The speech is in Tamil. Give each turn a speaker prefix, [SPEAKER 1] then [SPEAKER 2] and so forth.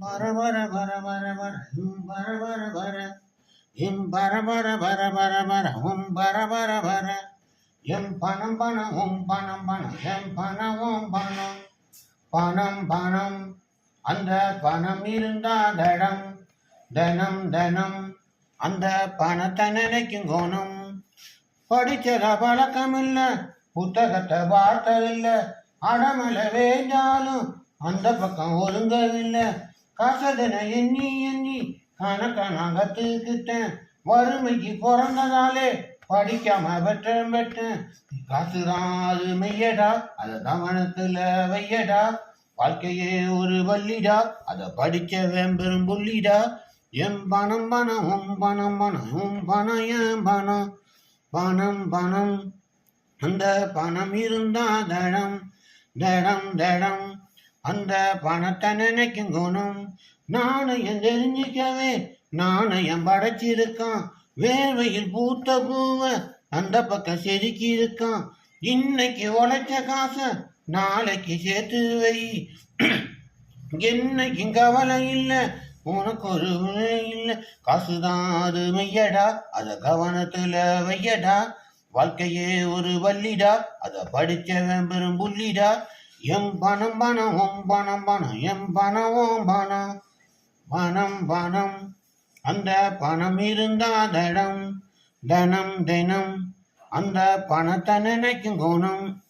[SPEAKER 1] வர பர பர பர பர ஹும் வர வர வர எம் வர வர வர வர வர ஹும் பர பர பர எம் பணம் பணம் உம் பணம் பணம் எம் பணம் ஓம் பணம் பணம் பணம் அந்த பணம் இருந்தா தடம் தனம் தனம் அந்த பணத்தை நினைக்கும் கோணம் படிச்சத பழக்கம் இல்ல புத்தகத்தை பார்த்ததில்லை அடமலை வேண்டாலும் அந்த பக்கம் ஒழுங்கவில்லை கசதனை எண்ணி எண்ணி கணக்க நான் கத்துக்கிட்டேன் வறுமைக்கு பிறந்ததாலே படிக்காம பெற்றேன் பெற்றேன். காசுதான் அது மெய்யடா அதை கவனத்துல வையடா. வாழ்க்கையே ஒரு வள்ளிடா அதை படிக்க வேம்பெரும் புள்ளிடா. எம் பணம் பணம் உம் பணம் பணம் உம் பணம் என் பணம். பணம் பணம் அந்த பணம் இருந்தா தடம் தடம் தடம். அந்த பணத்தை நினைக்கும் குணம் நாணயம் தெரிஞ்சிக்கவே நாணயம் படைச்சிருக்கான். வேர்வையில் பூத்த பூவை அந்த பக்கம் செதுக்கி இருக்கான். இன்னைக்கு உழைச்ச காசை நாளைக்கு சேர்த்து வை என்னைக்கும் கவலை இல்லை உனக்கு ஒரு இல்லை. காசுதான் அது மையடா அதை கவனத்துல வையடா. வாழ்க்கையே ஒரு வள்ளிடா அதை படிச்சவன் பெரும் புள்ளிடா. எம் பணம் பணம் ஓம் பணம் பணம் எம் பணம் ஓம் பணம். பணம் பணம் அந்த பணம் இருந்தா தடம் தனம் தினம் அந்த பணத்தை நினைக்கும் குணம்.